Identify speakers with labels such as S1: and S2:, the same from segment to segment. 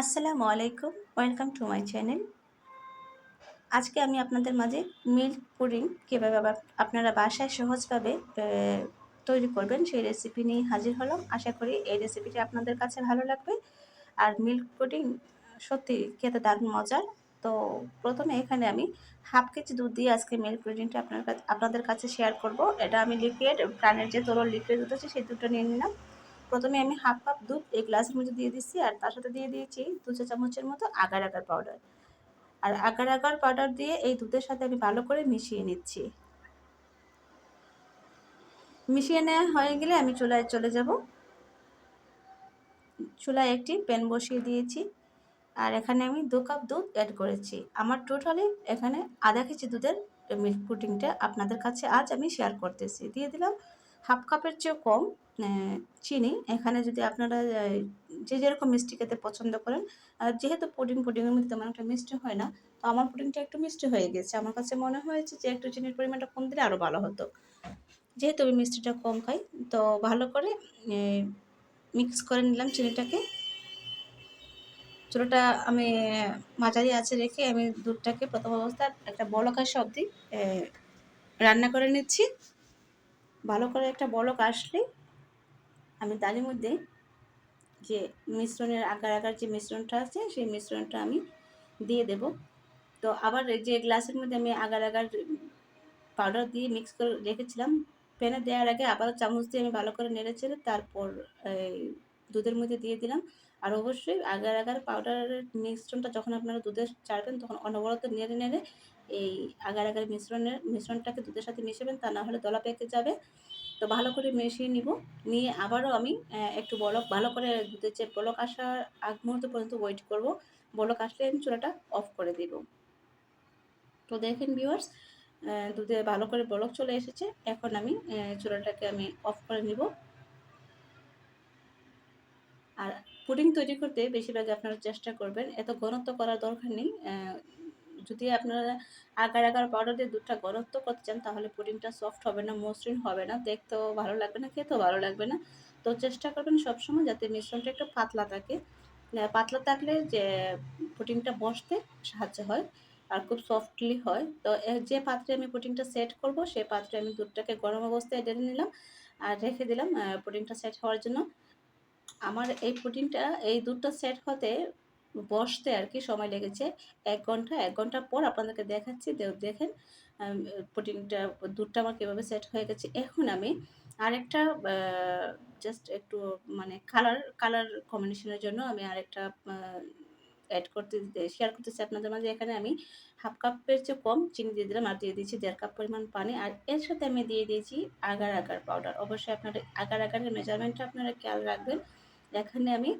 S1: আসসালামু আলাইকুম, welcome to my channel. আজকে আমি আপনাদের মাঝে মিল্ক পুডিং কীভাবে আপনারা বাসায় সহজভাবে তৈরি করবেন সেই রেসিপি নিয়ে হাজির হলাম। আশা করি এই রেসিপিটি আপনাদের কাছে ভালো লাগবে। আর মিল্ক পুডিং সত্যি খেতে দারুণ মজার। তো প্রথমে এখানে আমি হাফ কেজি দুধ দিয়ে আজকে মিল্ক পুডিংটা আপনার আপনাদের কাছে শেয়ার করব। এটা আমি লিকুইড প্রাণের যে তরল লিকুইড দুধ আছে সেই দুধটা নিয়ে নিলাম। প্রথমে আমি হাফ কাপ দুধ এই গ্লাসের মধ্যে দিয়ে দিচ্ছি আর তার সাথে দিয়ে দিয়েছি দু চা চামচের মতো আগার আগার পাউডার আর আগার আগার পাউডার দিয়ে এই দুধের সাথে আমি ভালো করে মিশিয়ে নিচ্ছি। মিশিয়ে নেওয়া হয়ে গেলে আমি চুলায় চলে যাব। চুলায় একটি প্যান বসিয়ে দিয়েছি আর এখানে আমি দু কাপ দুধ অ্যাড করেছি। আমার টোটালি এখানে আধা কেজি দুধের মিল্ক পুডিংটা আপনাদের কাছে আজ আমি শেয়ার করতেছি। দিয়ে দিলাম হাফ কাপের চেয়েও কম চিনি। এখানে যদি আপনারা যে যেরকম মিষ্টি খেতে পছন্দ করেন যেহেতু পুডিং, পুডিংয়ের মধ্যে তেমন একটা মিষ্টি হয় না, তো আমার পুডিংটা একটু মিষ্টি হয়ে গেছে। আমার কাছে মনে হয়েছে যে একটু চিনির পরিমাণটা কম দিলে আরও ভালো হতো। যেহেতু আমি মিষ্টিটা কম খাই, তো ভালো করে মিক্স করে নিলাম চিনিটাকে। চুলোটা আমি মাঝারি আছে রেখে আমি দুধটাকে প্রথম অবস্থায় একটা বলক আসা অবধি রান্না করে নিচ্ছি। ভালো করে একটা বলক আসলে আমি তারই মধ্যে যে মিশ্রণের আকার আকার যে মিশ্রণটা আছে, সেই মিশ্রণটা আমি দিয়ে দেব। তো আবার যে গ্লাসের মধ্যে আমি আগার আগার পাউডার দিয়ে মিক্স করে রেখেছিলাম। প্যানে দেওয়ার আগে আবার চামচ দিয়ে আমি ভালো করে নেড়ে চেড়ে তারপর দুধের মধ্যে দিয়ে দিলাম। আর অবশ্যই আগার আগার পাউডারের মিশ্রণটা যখন আপনারা দুধে চাড়বেন তখন অনবরত নেড়ে নেড়ে এই আগার আগার মিশ্রণের, মিশ্রণটাকে দুধের সাথে মিশাবেন, তা না হলে দলা পেকে যাবে। তো ভালো করে মিশিয়ে নিব। নিয়ে আবারও আমি একটু বলক, ভালো করে দুধের যে বলক আসার আগ মুহূর্ত পর্যন্ত ওয়েট করব। বলক আসলে আমি চুলাটা অফ করে দিব। তো দেখেন ভিউয়ার্স দুধে ভালো করে বলক চলে এসেছে। এখন আমি চুলাটাকে আমি অফ করে নিব আর পুডিং তৈরি করতে বেশিরভাগ আপনারা চেষ্টা করবেন। এত ঘনত্ব করার দরকার নেই। যদি আপনারা আগার আগার পাউডার দিয়ে দুধটা ঘনত্ব করতে চান, তাহলে পুডিংটা সফট হবে না, মসৃণ হবে না। দেখতেও ভালো লাগবে না, খেতেও ভালো লাগবে না। তো চেষ্টা করবেন সবসময় যাতে মিশ্রণটা একটু পাতলা থাকে। পাতলা থাকলে যে পুডিংটা বসতে সাহায্য হয় আর খুব সফটলি হয়। তো যে পাত্রে আমি পুডিংটা সেট করব সেই পাত্রে আমি দুধটাকে গরম অবস্থায় ঢেলে নিলাম আর রেখে দিলাম পুডিংটা সেট হওয়ার জন্য। আমার এই পুডিংটা এই দুধটা সেট হতে বসতে আর কি সময় লেগেছে। এক ঘণ্টা এক ঘণ্টা পর আপনাদেরকে দেখাচ্ছি। দেখেন প্রোটিনটা দুধটা আমার কীভাবে সেট হয়ে গেছে। এখন আমি আরেকটা জাস্ট একটু মানে কালার কালার কম্বিনেশনের জন্য আমি আরেকটা অ্যাড করতে শেয়ার করতেছি আপনাদের মাঝে। এখানে আমি হাফ কাপের চেয়ে কম চিনি দিয়ে দিলাম আর দিয়ে দিয়েছি দেড় কাপ পরিমাণ পানি। আর এর সাথে আমি দিয়ে দিয়েছি আগার আগার পাউডার অবশ্যই আপনার আগার আগারের মেজারমেন্টটা আপনারা খেয়াল রাখবেন। এখানে আমি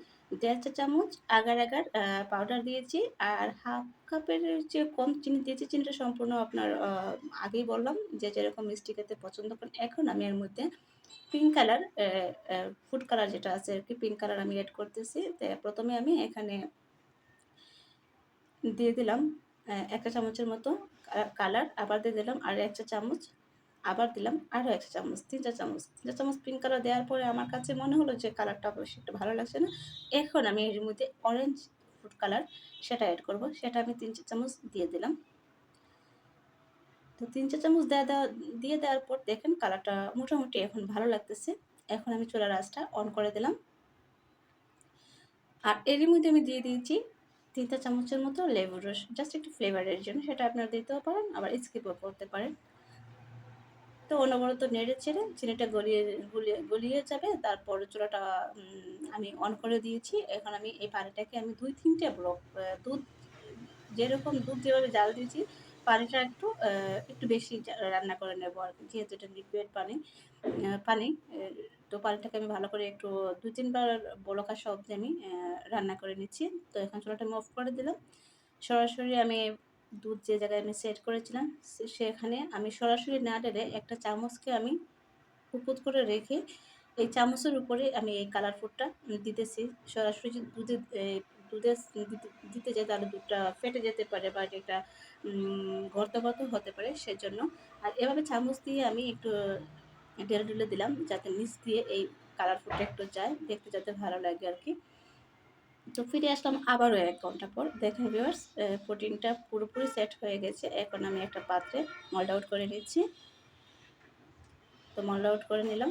S1: দেড় চা চামচ আগার আগার পাউডার দিয়েছি। আর হাফ কাপের যে কম চিনি দিয়েছি, চিনিটা সম্পূর্ণ আপনার আগেই বললাম যে যেরকম মিষ্টি খেতে পছন্দ করেন, এখন আমি এর মধ্যে পিঙ্ক কালার ফুড কালার যেটা আছে আর কি পিঙ্ক কালার আমি অ্যাড করতেছি। তো প্রথমে আমি এখানে দিয়ে দিলাম একটা চামচের মতো কালার আবার দিয়ে দিলাম আর একটা চামচ আবার দিলাম। আরও এক চামচ, তিন চার চামচ। তিন চার চামচ পিঙ্ক কালার দেওয়ার পরে আমার কাছে মনে হলো যে কালারটা বেশি একটু ভালো লাগছে না। এখন আমি এর মধ্যে অরেঞ্জ ফুড কালার সেটা অ্যাড করব। সেটা আমি তিন চার চামচ দিয়ে দিলাম। তো তিন চার চামচ দেওয়া দেওয়া দিয়ে দেওয়ার পর দেখেন কালারটা মোটামুটি এখন ভালো লাগতেছে। এখন আমি চুলার আঁচটা অন করে দিলাম। আর এরই মধ্যে আমি দিয়ে দিয়েছি তিনটা চামচের মতো লেবুর রস। জাস্ট একটু ফ্লেভারের জন্য। সেটা আপনারা দিতেও পারেন, আবার স্কিপও করতে পারেন। তো অনবরত নেড়ে ছেড়ে চিনিটা গলিয়ে গলিয়ে গলিয়ে যাবে। তারপর চুলাটা আমি অন করে দিয়েছি। এখন আমি এই পানিটাকে আমি দুই তিনটে ব্লক দুধ, যেরকম দুধ যেভাবে জাল দিয়েছি, পানিটা একটু একটু বেশি রান্না করে নেব আর কি। যেহেতু এটা লিকুইড পানি পানি তো পানিটাকে আমি ভালো করে একটু দু তিনবার বলকা সবজি আমি রান্না করে নিচ্ছি। তো এখন চুলাটা আমি অফ করে দিলাম। সরাসরি আমি দুধ যে জায়গায় আমি সেট করেছিলাম সেখানে আমি সরাসরি না ডেলে একটা চামচকে আমি উপুত করে রেখে এই চামচের উপরে আমি এই কালার ফুডটা দিতেছি। সরাসরি যদি দুধে দুধে দিতে যাই তাহলে দুধটা ফেটে যেতে পারে বা একটা গর্ত গর্ত হতে পারে সেজন্য। আর এভাবে চামচ দিয়ে আমি একটু ঢেলে ঢেলে দিলাম যাতে নিচ দিয়ে এই কালার ফুডটা একটু যায়, দেখতে যাতে ভালো লাগে আর কি। তো ফিরে আসলাম আবারও এক ঘণ্টা পর। দেখেন ভিউয়ার্স প্রোটিনটা পুরোপুরি সেট হয়ে গেছে। এখন আমি একটা পাত্রে মল্ড আউট করে নিচ্ছি। তো মল্ড আউট করে নিলাম।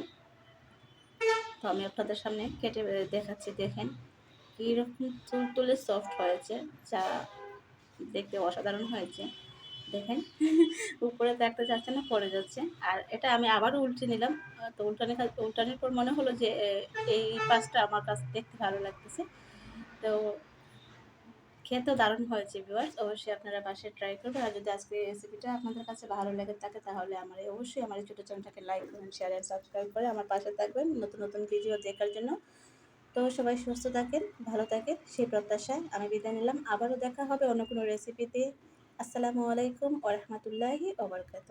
S1: তো আমি আপনাদের সামনে কেটে দেখাচ্ছি, দেখেন। কীরকম তুলতুলে সফট হয়েছে, যা দেখতে অসাধারণ হয়েছে। দেখেন, উপরে থাকতে যাচ্ছে না পড়ে যাচ্ছে। আর এটা আমি আবারও উল্টে নিলাম। তো উল্টানি, উল্টানির পর মনে হলো যে এই পাশটা আমার কাছে দেখতে ভালো লাগতেছে। তো খেতেও দারুণ হয়েছে ভিউয়ার্স অবশ্যই আপনারা বাসায় ট্রাই করবেন। আর যদি আজকে রেসিপিটা আপনাদের কাছে ভালো লেগে থাকে, তাহলে আমার অবশ্যই আমার এই ছোটো চ্যানেলটাকে লাইক করবেন শেয়ার অ্যান্ড সাবস্ক্রাইব করে আমার পাশে থাকবেন নতুন নতুন ভিডিও দেখার জন্য। তো সবাই সুস্থ থাকেন, ভালো থাকেন, সেই প্রত্যাশায় আমি বিদায় নিলাম। আবারও দেখা হবে অন্য কোনো রেসিপিতে আসসালামু আলাইকুম ওরহমতুল্লাহি ওবরকাত